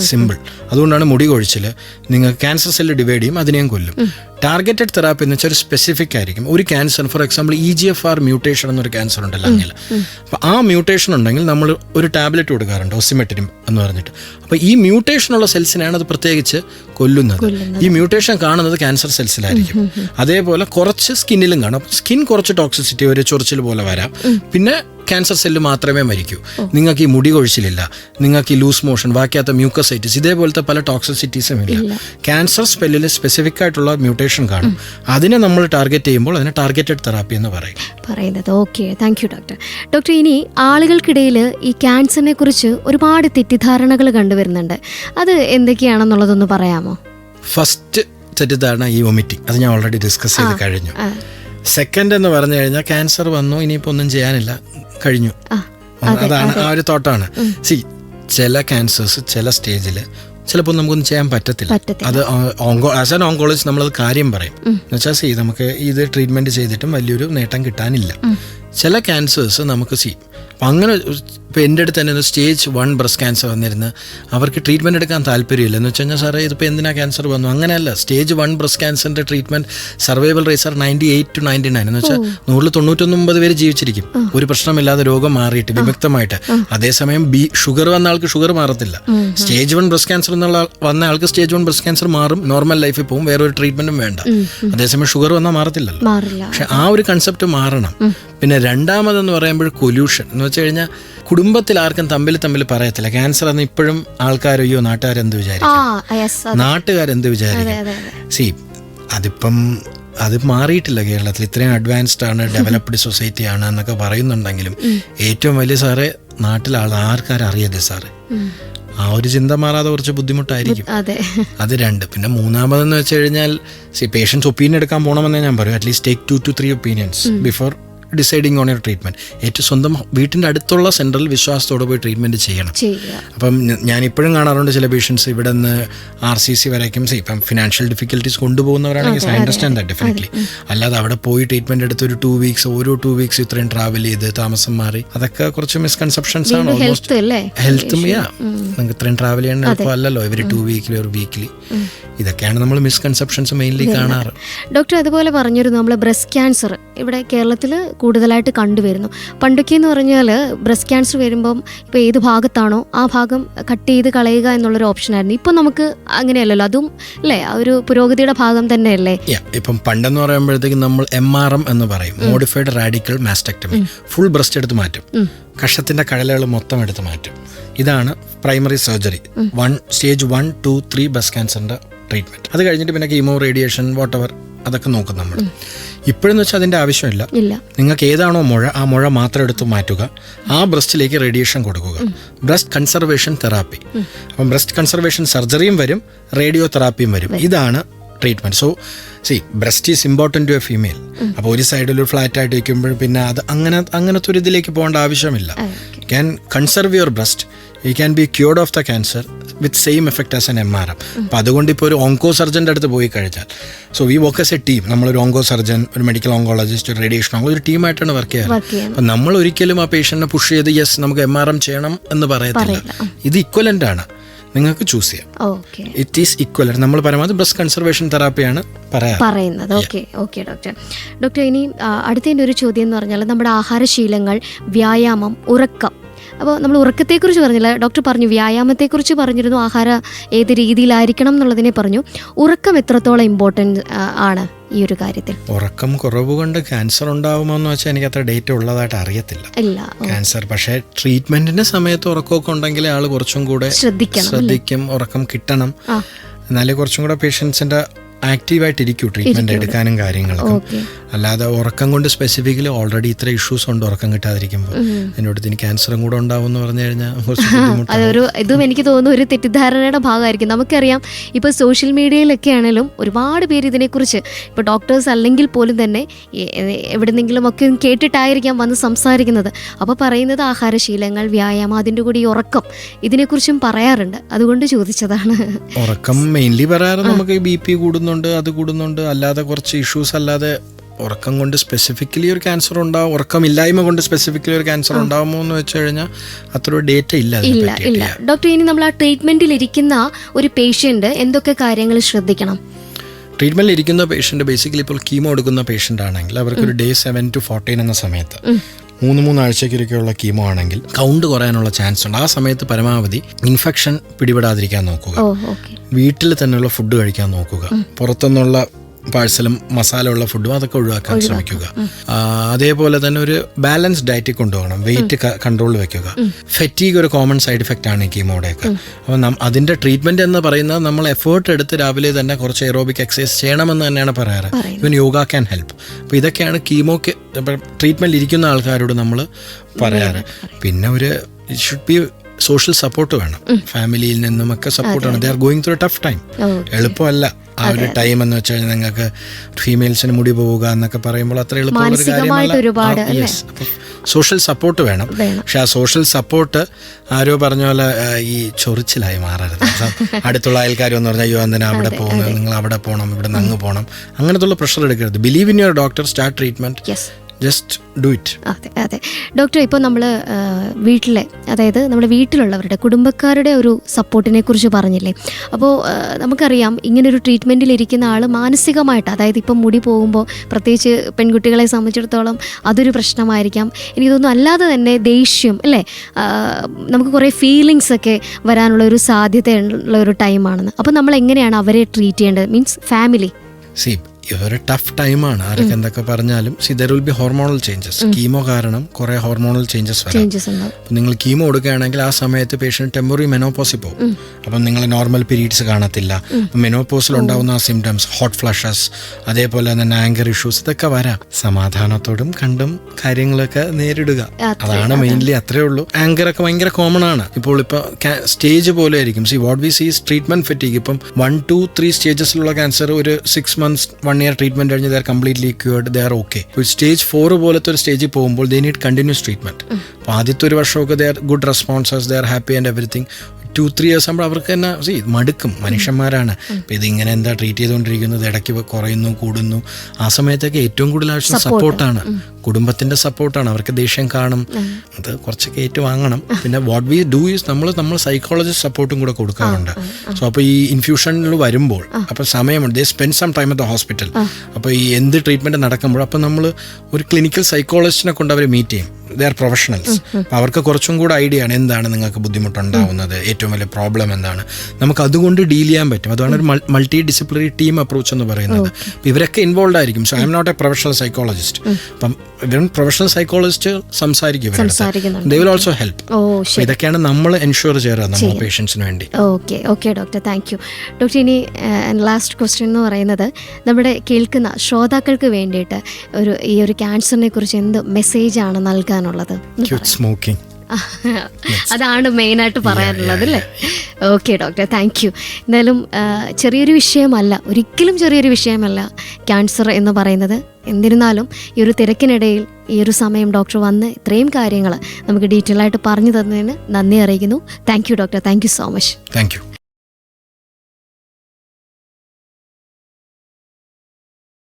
സിമ്പിൾ അതുകൊണ്ടാണ് മുടി കൊഴിച്ചിൽ നിങ്ങൾ ക്യാൻസർ സെല്ല് ഡിവൈഡ് ചെയ്യും അതിനെയും കൊല്ലും. ടാർഗറ്റഡ് തെറാപ്പി എന്ന് വെച്ചാൽ ഒരു സ്പെസിഫിക് ആയിരിക്കും. ഒരു cancer for example E G F R mutation എന്നൊരു ക്യാൻസർ ഉണ്ടല്ലോ അങ്ങനെ അപ്പോൾ ആ മ്യൂട്ടേഷൻ ഉണ്ടെങ്കിൽ നമ്മൾ ഒരു ടാബ്ലറ്റ് കൊടുക്കാറുണ്ട് ഒസിമെറ്റിനും എന്ന് പറഞ്ഞിട്ട്. അപ്പോൾ ഈ മ്യൂട്ടേഷനുള്ള സെൽസിനെയാണ് അത് പ്രത്യേകിച്ച് കൊല്ലുന്നത്. ഈ മ്യൂട്ടേഷൻ കാണുന്നത് ക്യാൻസർ സെൽസിലായിരിക്കും അതേപോലെ കുറച്ച് സ്കിന്നിലും കാണും. സ്കിൻ കുറച്ച് ടോക്സിസിറ്റി ഒരു ചൊറിച്ചിൽ പോലെ വരാം. പിന്നെ ക്യാൻസർ സെല്ല് മാത്രമേ മരിക്കൂ. നിങ്ങൾക്ക് ഈ മുടി കൊഴിച്ചിലില്ല നിങ്ങൾക്ക് ഈ ലൂസ് മോഷൻ ബാക്കിയാത്ത മ്യൂക്കസൈറ്റിസ് ഇതേപോലത്തെ പല ടോക്സിസിറ്റീസും ഇല്ല. ക്യാൻസർ സ്പെല്ലിൽ സ്പെസിഫിക് ആയിട്ടുള്ള മ്യൂട്ടേഷൻ കാണും. അതിനെ നമ്മൾ ടാർഗറ്റ് ചെയ്യുമ്പോൾ അതിനെ ടാർഗറ്റഡ് തെറാപ്പി എന്ന് പറയും. പറയുന്നത്. Okay thank you doctor doctor ഇനി ആളുകൾക്കിടയിൽ ഈ ക്യാൻസറിനെ കുറിച്ച് ഒരുപാട് തെറ്റിദ്ധാരണകൾ കണ്ടുവരുന്നുണ്ട്. അത് എന്തൊക്കെയാണെന്നുള്ളതൊന്ന് പറയാമോ? ഫസ്റ്റ് തെറ്റിദ്ധാരണ ഈ വൊമിറ്റിംഗ് അത് ഞാൻ ഓൾറെഡി ഡിസ്കസ് ചെയ്ത് കഴിഞ്ഞു. സെക്കൻഡ് എന്ന് പറഞ്ഞു കഴിഞ്ഞാൽ ക്യാൻസർ വന്നു ഇനിയിപ്പോൾ ഒന്നും ചെയ്യാനില്ല. കഴിഞ്ഞു. അതാണ് ആ ഒരു തോട്ടാണ്. സി ചില ക്യാൻസേഴ്സ് ചില സ്റ്റേജിൽ ചിലപ്പോൾ നമുക്കൊന്നും ചെയ്യാൻ പറ്റത്തില്ല. അത് ഓങ്കോ ആസ് ആൻ ഓങ്കോളജിസ്റ്റ് നമ്മളത് കാര്യം പറയും. എന്നുവെച്ചാൽ സി നമുക്ക് ഇത് ട്രീറ്റ്മെന്റ് ചെയ്തിട്ടും വലിയൊരു നേട്ടം കിട്ടാനില്ല. ചില ക്യാൻസേഴ്സ് നമുക്ക് സി അപ്പം അങ്ങനെ ഇപ്പം എന്റെ അടുത്ത് തന്നെ സ്റ്റേജ് വൺ ബ്രസ്റ്റ് ക്യാൻസർ വന്നിരുന്നു അവർക്ക് ട്രീറ്റ്മെന്റ് എടുക്കാൻ താല്പര്യമില്ല. എന്ന് വെച്ച് കഴിഞ്ഞാൽ സാറേ ഇതിപ്പോൾ എന്തിനാ ക്യാൻസർ വന്നു? അങ്ങനെയല്ല. സ്റ്റേജ് വൺ ബ്രസ്റ്റ് ക്യാൻസറിന്റെ treatment survival razor ninety eight to ninety nine എന്ന് വെച്ചാൽ നൂറിൽ തൊണ്ണൂറ്റൊന്നൊമ്പത് പേര് ജീവിച്ചിരിക്കും. ഒരു പ്രശ്നമില്ലാതെ രോഗം മാറിയിട്ട് വിമുക്തമായിട്ട്. അതേസമയം ബി ഷുഗർ വന്ന ആൾക്ക് ഷുഗർ മാറത്തില്ല. സ്റ്റേജ് വൺ ബ്രസ്റ്റ് ക്യാൻസർ എന്നുള്ള വന്ന ആൾക്ക് സ്റ്റേജ് വൺ ബ്രസ്റ്റ് ക്യാൻസർ മാറും. നോർമൽ ലൈഫിൽ പോകും വേറൊരു ട്രീറ്റ്മെന്റും വേണ്ട. അതേസമയം ഷുഗർ വന്നാൽ മാറത്തില്ലല്ലോ. പക്ഷെ ആ ഒരു കൺസെപ്റ്റ് മാറണം. പിന്നെ രണ്ടാമതെന്ന് പറയുമ്പോൾ കൊല്യൂഷൻ എന്ന് വെച്ച് കഴിഞ്ഞാൽ കുടുംബത്തിൽ ആർക്കും തമ്മിൽ തമ്മിൽ പറയത്തില്ല. ക്യാൻസർ എന്ന് ഇപ്പോഴും ആൾക്കാരയ്യോ നാട്ടുകാരെന്ത് വിചാരിക്കും? നാട്ടുകാരെന്ത് വിചാരിക്കും? സി അതിപ്പം അത് മാറിയിട്ടില്ല കേരളത്തിൽ. ഇത്രയും അഡ്വാൻസ്ഡ് ആണ് ഡെവലപ്ഡ് സൊസൈറ്റി ആണ് എന്നൊക്കെ പറയുന്നുണ്ടെങ്കിലും ഏറ്റവും വലിയ സാറേ നാട്ടിലാൾ ആർക്കാരും അറിയല്ലേ സാറ്. ആ ഒരു ചിന്ത മാറാതെ കുറച്ച് ബുദ്ധിമുട്ടായിരിക്കും. അതെ. രണ്ട്. പിന്നെ മൂന്നാമതെന്ന് വെച്ച് കഴിഞ്ഞാൽ സി പേഷ്യൻസ് ഒപ്പീനിയൻ എടുക്കാൻ പോകണമെന്നേ ഞാൻ പറയും. At least take two to three opinions before deciding on your treatment ഏറ്റവും സ്വന്തം വീട്ടിന്റെ അടുത്തുള്ള സെന്ററിൽ വിശ്വാസത്തോടെ പോയി ട്രീറ്റ്മെന്റ് ചെയ്യണം. അപ്പം ഞാൻ ഇപ്പോഴും കാണാറുണ്ട് ചില പേഷ്യൻസ് ഇവിടെ നിന്ന് ആർ സി സി വരയ്ക്കും ഇപ്പം ഫിനാൻഷ്യൽ ഡിഫിക്കൽട്ടീസ് കൊണ്ടുപോകുന്നവരാണെങ്കിൽ ഐ അണ്ടർസ്റ്റാൻഡ് ദാറ്റ് ഡെഫിനറ്റ്ലി അല്ലാതെ അവിടെ പോയി ട്രീറ്റ്മെന്റ് എടുത്ത് ഒരു ടു വീക്സ് ഓരോ ടു വീക്സ് ഇത്രയും ട്രാവൽ ചെയ്ത് താമസം മാറി അതൊക്കെ കുറച്ച് മിസ്കൺസെപ്ഷൻസ് ആണ് ഓൾമോസ്റ്റ് ഹെൽത്ത് യാ നിങ്ങൾക്ക് ഇത്രയും ട്രാവൽ ചെയ്യേണ്ട എളുപ്പമല്ലല്ലോ ഇവർ ടു വീക്കിലി ഒരു വീക്കിലി ഇതൊക്കെയാണ് നമ്മൾ മിസ്കൺസെപ്ഷൻസ് മെയിൻലി കാണാറ്. ഡോക്ടർ അതുപോലെ പറഞ്ഞിരുന്നു നമ്മൾ ബ്രസ്റ്റ് ക്യാൻസർ ഇവിടെ കേരളത്തിൽ കൂടുതലായിട്ട് കണ്ടുവരുന്നു. പണ്ടൊക്കെ എന്ന് പറഞ്ഞാൽ ബ്രസ്റ്റ് ക്യാൻസർ വരുമ്പം ഇപ്പോൾ ഏത് ഭാഗത്താണോ ആ ഭാഗം കട്ട് ചെയ്ത് കളയുക എന്നുള്ളൊരു ഓപ്ഷനായിരുന്നു ഇപ്പം നമുക്ക് അങ്ങനെയല്ലല്ലോ. അതും അല്ലേ? ആ ഒരു പുരോഗതിയുടെ ഭാഗം തന്നെയല്ലേ? ഇപ്പം പണ്ടെന്ന് പറയുമ്പോഴത്തേക്കും നമ്മൾ എം ആർ എം എന്ന് പറയും. Modified radical mastectomy full breast എടുത്ത് മാറ്റും. കഷത്തിന്റെ കഷത്തിന്റെ കഴലുകൾ മൊത്തം എടുത്ത് മാറ്റും. ഇതാണ് primary surgery one stage one two three breast ക്യാൻസറിന്റെ ട്രീറ്റ്മെന്റ് അത് കഴിഞ്ഞിട്ട് പിന്നെ കീമോ റേഡിയേഷൻ വാട്ടവർ അതൊക്കെ നോക്കും നമ്മൾ. ഇപ്പോഴെന്ന് വെച്ചാൽ അതിന്റെ ആവശ്യമില്ല. നിങ്ങൾക്ക് ഏതാണോ മുഴ ആ മുഴ മാത്രം എടുത്ത് മാറ്റുക. ആ ബ്രസ്റ്റിലേക്ക് റേഡിയേഷൻ കൊടുക്കുക. Breast conservation therapy. അപ്പം ബ്രസ്റ്റ് കൺസർവേഷൻ സർജറിയും വരും റേഡിയോ തെറാപ്പിയും വരും. ഇതാണ് treatment so see breast is important to a female. അപ്പോൾ ഒരു സൈഡിൽ ഒരു ഫ്ലാറ്റ് ആയിട്ട് വയ്ക്കുമ്പോൾ പിന്നെ അത് അങ്ങനെ അങ്ങനത്തെ ഒരു ഇതിലേക്ക് പോകേണ്ട ആവശ്യമില്ല. Can conserve your breast you can be cured of the cancer with same effect as M R M M അപ്പോൾ അതുകൊണ്ട് ഇപ്പോൾ ഒരു ഓങ്കോ സർജന്റെ അടുത്ത് പോയി കഴിഞ്ഞാൽ so we work as a team നമ്മളൊരു ഓങ്കോ സർജൻ ഒരു മെഡിക്കൽ ഓങ്കോളജിസ്റ്റ് ഒരു റേഡിയേഷൻ ഓങ്കോ ഒരു ടീമായിട്ടാണ് വർക്ക് ചെയ്യാറ്. അപ്പം നമ്മൾ ഒരിക്കലും ആ പേഷ്യന്റിനെ പുഷ് ചെയ്ത് യെസ് നമുക്ക് എം ആർ എം ചെയ്യണം എന്ന് പറയത്തില്ല. ഇത് ഇക്വലന്റ് ആണ്. നിങ്ങൾക്ക് ചൂസ് ചെയ്യാം. ഇറ്റ് ഈസ് ഇക്വൽ നമ്മൾ പരമാവധി ബ്രസ്റ്റ് കൺസർവേഷൻ തെറാപ്പിയാണ് പറയുന്നത്. ഓക്കെ ഓക്കെ ഡോക്ടർ ഡോക്ടർ ഇനി അടുത്തതിന്റെ ഒരു ചോദ്യം എന്ന് പറഞ്ഞാൽ നമ്മുടെ ആഹാരശീലങ്ങൾ വ്യായാമം ഉറക്കം അപ്പോൾ നമ്മൾ ഉറക്കത്തെക്കുറിച്ച് പറഞ്ഞില്ല. ഡോക്ടർ പറഞ്ഞു വ്യായാമത്തെക്കുറിച്ച് പറഞ്ഞിരുന്നു ആഹാര ഏത് രീതിയിലായിരിക്കണം എന്നുള്ളതിനെ പറഞ്ഞു. ഉറക്കം എത്രത്തോളം ഇമ്പോർട്ടന്റ് ആണ് ഈ ഒരു കാര്യത്തിൽ? ഉറക്കം കുറവ് കൊണ്ട് ക്യാൻസർ ഉണ്ടാവുമോ എന്ന് വെച്ചാൽ എനിക്ക് അത്ര ഡേറ്റ് ഉള്ളതായിട്ട് അറിയത്തില്ല. ഇല്ല. ക്യാൻസർ പക്ഷേ ട്രീറ്റ്മെന്റിന്റെ സമയത്ത് ഉറക്കമൊക്കെ ഉണ്ടെങ്കിൽ ആൾ കുറച്ചും കൂടെ ശ്രദ്ധിക്കണം ശ്രദ്ധിക്കും ഉറക്കം കിട്ടണം. എന്നാലേ കുറച്ചും കൂടെ പേഷ്യൻസിന്റെ ആക്റ്റീവായിട്ടിരിക്കൂ ട്രീറ്റ്മെന്റ് എടുക്കാനും കാര്യങ്ങളൊക്കെ. അല്ലാതെ ഉറക്കം കൊണ്ട് സ്പെസിഫിക്കലി ഓൾറെഡി ഇത്ര ഇഷ്യൂസ് ഉണ്ട് ഉറക്കം കിട്ടാതിരിക്കുമ്പോൾ എന്നോട് ഇനി ക്യാൻസറും കൂടെ ഉണ്ടാവും എന്ന് പറഞ്ഞു കഴിഞ്ഞാൽ അതൊരു ഇതും എനിക്ക് തോന്നുന്നു ഒരു തെറ്റിദ്ധാരണയുടെ ഭാഗമായിരിക്കും. നമുക്കറിയാം ഇപ്പോൾ സോഷ്യൽ മീഡിയയിലൊക്കെ ആണെങ്കിലും ഒരുപാട് പേര് ഇതിനെക്കുറിച്ച് ഇപ്പോൾ ഡോക്ടേഴ്സ് അല്ലെങ്കിൽ പോലും തന്നെ എവിടെന്നെങ്കിലും ഒക്കെ കേട്ടിട്ടായിരിക്കാം വന്ന് സംസാരിക്കുന്നത്. അപ്പോൾ പറയുന്നത് ആഹാരശീലങ്ങൾ വ്യായാമം അതിന്റെ കൂടി ഈ ഉറക്കം ഇതിനെക്കുറിച്ചും പറയാറുണ്ട്. അതുകൊണ്ട് ചോദിച്ചതാണ്. ഉറക്കം മെയിൻലി പറയാറ് നമുക്ക് ബി പി കൂടുന്നുണ്ട് അത് കൂടുന്നുണ്ട്. അല്ലാതെ കുറച്ച് ഇഷ്യൂസ് അല്ലാതെ ഉറക്കം കൊണ്ട് സ്പെസിഫിക്കലി ഒരു ക്യാൻസർ ഉണ്ടാവും ഉറക്കമില്ലായ്മ കൊണ്ട് സ്പെസിഫിക്കലി ഒരു ക്യാൻസർ ഉണ്ടാവുമോ എന്ന് വെച്ച് കഴിഞ്ഞാൽ അത്ര ഡേറ്റ ഇല്ല ഇല്ല ഇല്ല. ഡോക്ടർ ഇനി നമ്മൾ ആ ട്രീറ്റ്മെന്റിൽ ഇരിക്കുന്ന ഒരു പേഷ്യന്റ് എന്തൊക്കെ കാര്യങ്ങൾ ശ്രദ്ധിക്കണം? ട്രീറ്റ്മെന്റിൽ ഇരിക്കുന്ന പേഷ്യന്റ് ബേസിക്കലി ഇപ്പോൾ കീമോ എടുക്കുന്ന പേഷ്യന്റ് ആണെങ്കിൽ അവർക്ക് ഒരു ഡേ സെവൻ ടു ഫോർട്ടീൻ എന്ന സമയത്ത് മൂന്ന് മൂന്ന് ആഴ്ചയ്ക്കൊക്കെയുള്ള കീമോ ആണെങ്കിൽ കൗണ്ട് കുറയാനുള്ള ചാൻസ് ഉണ്ട്. ആ സമയത്ത് പരമാവധി ഇൻഫെക്ഷൻ പിടിപെടാതിരിക്കാൻ നോക്കുക. വീട്ടിൽ തന്നെയുള്ള ഫുഡ് കഴിക്കാൻ നോക്കുക. പുറത്തുനിന്നുള്ള പാഴ്സലും മസാല ഉള്ള ഫുഡും അതൊക്കെ ഒഴിവാക്കാൻ ശ്രമിക്കുക. അതേപോലെ തന്നെ ഒരു ബാലൻസ് ഡയറ്റ് കൊണ്ടുപോകണം. വെയിറ്റ് കൺട്രോൾ വെക്കുക. ഫെറ്റീഗ് ഒരു കോമൺ സൈഡ് ഇഫക്റ്റ് ആണ് ഈ കീമോടെയൊക്കെ. അപ്പം അതിന്റെ ട്രീറ്റ്മെന്റ് എന്ന് പറയുന്നത് നമ്മൾ എഫേർട്ട് എടുത്ത് രാവിലെ തന്നെ കുറച്ച് എറോബിക് എക്സസൈസ് ചെയ്യണമെന്ന് തന്നെയാണ് പറയാറ്. ഇവൻ യോഗ ക്യാൻ ഹെൽപ്പ് അപ്പോൾ ഇതൊക്കെയാണ് കീമോക്ക് ട്രീറ്റ്മെന്റ് ഇരിക്കുന്ന ആൾക്കാരോട് നമ്മൾ പറയാറ്. പിന്നെ ഒരു it should be social support വേണം. ഫാമിലിയിൽ നിന്നും ഒക്കെ സപ്പോർട്ട് വേണം. They are going through tough time എളുപ്പമല്ല ആ ഒരു ടൈം എന്ന് വെച്ചാൽ നിങ്ങൾക്ക് ഫീമെയിൽസിന് മുടി പോവുക എന്നൊക്കെ പറയുമ്പോൾ അത്ര എളുപ്പമുള്ള ഒരു മാനസികമായിട്ട് സോഷ്യൽ സപ്പോർട്ട് വേണം. പക്ഷെ ആ സോഷ്യൽ സപ്പോർട്ട് ആരോ പറഞ്ഞ പോലെ ഈ ചൊറിച്ചിലായി മാറരുത്. അടുത്തുള്ള എന്ന് പറഞ്ഞാൽ അയ്യോ എന്തിനാ അവിടെ പോകുന്നത്? നിങ്ങൾ അവിടെ പോകണം ഇവിടെ നിന്ന് അങ്ങ് പോകണം അങ്ങനത്തുള്ള പ്രഷർ എടുക്കരുത്. Believe in your doctor start treatment just do it അതെ അതെ. ഡോക്ടർ ഇപ്പോൾ നമ്മൾ വീട്ടിലെ അതായത് നമ്മുടെ വീട്ടിലുള്ളവരുടെ കുടുംബക്കാരുടെ ഒരു സപ്പോർട്ടിനെ കുറിച്ച് പറഞ്ഞില്ലേ? അപ്പോൾ നമുക്കറിയാം ഇങ്ങനൊരു ട്രീറ്റ്മെന്റിൽ ഇരിക്കുന്ന ആൾ മാനസികമായിട്ട് അതായത് ഇപ്പം മുടി പോകുമ്പോൾ പ്രത്യേകിച്ച് പെൺകുട്ടികളെ സംബന്ധിച്ചിടത്തോളം അതൊരു പ്രശ്നമായിരിക്കാം. എനിക്ക് തോന്നുന്നു അല്ലാതെ തന്നെ ദേഷ്യം അല്ലേ? നമുക്ക് കുറേ ഫീലിങ്സ് ഒക്കെ വരാനുള്ള ഒരു സാധ്യതയുള്ള ഒരു ടൈമാണെന്ന് അപ്പോൾ നമ്മൾ എങ്ങനെയാണ് അവരെ ട്രീറ്റ് ചെയ്യേണ്ടത്? മീൻസ് ഫാമിലി സി ഇതൊരു ടഫ് ടൈമാണ് ആരൊക്കെ എന്തൊക്കെ പറഞ്ഞാലും see there will be hormonal changes chemo കാരണം കുറെ ഹോർമോണൽ ചേഞ്ചസ് വരാം. നിങ്ങൾ കീമോ കൊടുക്കുകയാണെങ്കിൽ ആ സമയത്ത് പേഷ്യന്റ് ടെമ്പററി മെനോപോസിൽ പോകും. അപ്പം നിങ്ങൾ നോർമൽ പീരീഡ്സ് കാണത്തില്ല. മെനോപോസിൽ ഉണ്ടാകുന്ന ആ സിംറ്റംസ് ഹോട്ട് ഫ്ലഷസ് അതേപോലെ തന്നെ ആങ്കർ ഇഷ്യൂസ് ഇതൊക്കെ വരാം. സമാധാനത്തോടും കണ്ടും കാര്യങ്ങളൊക്കെ നേരിടുക. അതാണ് മെയിൻലി അത്രേ ഉള്ളൂ. ആങ്കർ ഒക്കെ ഭയങ്കര കോമൺ ആണ്. ഇപ്പോൾ ഇപ്പോൾ സ്റ്റേജ് പോലെ ആയിരിക്കും. See what we sees treatment fatigue ഇപ്പം വൺ ടു ത്രീ സ്റ്റേജസിലുള്ള ക്യാൻസർ ഒരു six months one year treatment കഴിഞ്ഞ് they're completely cured they're okay stage four പോലത്തെ ഒരു സ്റ്റേജിൽ പോകുമ്പോൾ ദേ നീഡ് കണ്ടിന്യൂസ് ട്രീറ്റ്മെന്റ് അപ്പോൾ ആദ്യത്തെ ഒരു വർഷമൊക്കെ they're good responses they're happy and everything two three years ആകുമ്പോൾ അവർക്ക് തന്നെ സി മടുക്കും. മനുഷ്യന്മാരാണ്. അപ്പം ഇതിങ്ങനെ എന്താ ട്രീറ്റ് ചെയ്തുകൊണ്ടിരിക്കുന്നത്? ഇടയ്ക്ക് കുറയുന്നു കൂടുന്നു. ആ സമയത്തൊക്കെ ഏറ്റവും കൂടുതൽ ആവശ്യം സപ്പോർട്ടാണ് കുടുംബത്തിന്റെ സപ്പോർട്ടാണ് അവർക്ക് ദേഷ്യം കാണും. അത് കുറച്ചൊക്കെ ഏറ്റുവാങ്ങണം. പിന്നെ വാട്ട് വി ഡു ഈസ് നമ്മൾ നമ്മൾ സൈക്കോളജിസ്റ്റ് സപ്പോർട്ടും കൂടെ കൊടുക്കാറുണ്ട്. സോ അപ്പോൾ ഈ ഇൻഫ്യൂഷനിൽ വരുമ്പോൾ അപ്പോൾ സമയമുണ്ട്. They spend some time at the hospital അപ്പോൾ ഈ എന്ത് ട്രീറ്റ്മെന്റ് നടക്കുമ്പോൾ അപ്പോൾ നമ്മൾ ഒരു ക്ലിനിക്കൽ സൈക്കോളജിസ്റ്റിനെ കൊണ്ട് അവർ മീറ്റ് ചെയ്യും. ദേ ആർ പ്രൊഫഷണൽസ് അവർക്ക് കുറച്ചും കൂടെ ഐഡിയ ആണ് എന്താണ് നിങ്ങൾക്ക് ബുദ്ധിമുട്ടുണ്ടാവുന്നത് ഏറ്റവും വലിയ പ്രോബ്ലം എന്താണ്. നമുക്ക് അതുകൊണ്ട് ഡീൽ ചെയ്യാൻ പറ്റും. അതാണ് ഒരു മൾട്ടി ഡിസിപ്ലിനറി ടീം അപ്രോച്ച് എന്ന് പറയുന്നത്. ഇവരൊക്കെ ഇൻവോൾവ് ആയിരിക്കും. So I'm not a professional psychologist അപ്പം ഇവൻ പ്രൊഫഷണൽ സൈക്കോളജിസ്റ്റ് സംസാരിക്കും ദേ വിൽ ഓൾസോ ഹെൽപ്പ് ഇതൊക്കെയാണ് നമ്മൾ എൻഷുർ ചെയ്യാറ് നമ്മുടെ പേഷ്യൻസിന് വേണ്ടി. Okay okay doctor thank you doctor ഇനി ലാസ്റ്റ് ക്വസ്റ്റ്യൻ എന്ന് പറയുന്നത് നമ്മുടെ കേൾക്കുന്ന ശ്രോതാക്കൾക്ക് വേണ്ടിയിട്ട് ഒരു ഈ ഒരു ക്യാൻസറിനെ കുറിച്ച് എന്ത് മെസ്സേജാണ് നൽകാനുള്ളത് ക്യൂട്ട് സ്മോക്കിംഗ് അതാണ് മെയിനായിട്ട് പറയാനുള്ളത് അല്ലേ? ഓക്കെ ഡോക്ടർ താങ്ക് യു എന്തായാലും ചെറിയൊരു വിഷയമല്ല ഒരിക്കലും ചെറിയൊരു വിഷയമല്ല ക്യാൻസർ എന്ന് പറയുന്നത്. എന്നിരുന്നാലും ഈ ഒരു തിരക്കിനിടയിൽ ഈ ഒരു സമയം ഡോക്ടർ വന്ന് ഇത്രയും കാര്യങ്ങൾ നമുക്ക് ഡീറ്റെയിൽ ആയിട്ട് പറഞ്ഞു തന്നതിന് നന്ദി അറിയിക്കുന്നു. Thank you doctor thank you so much thank you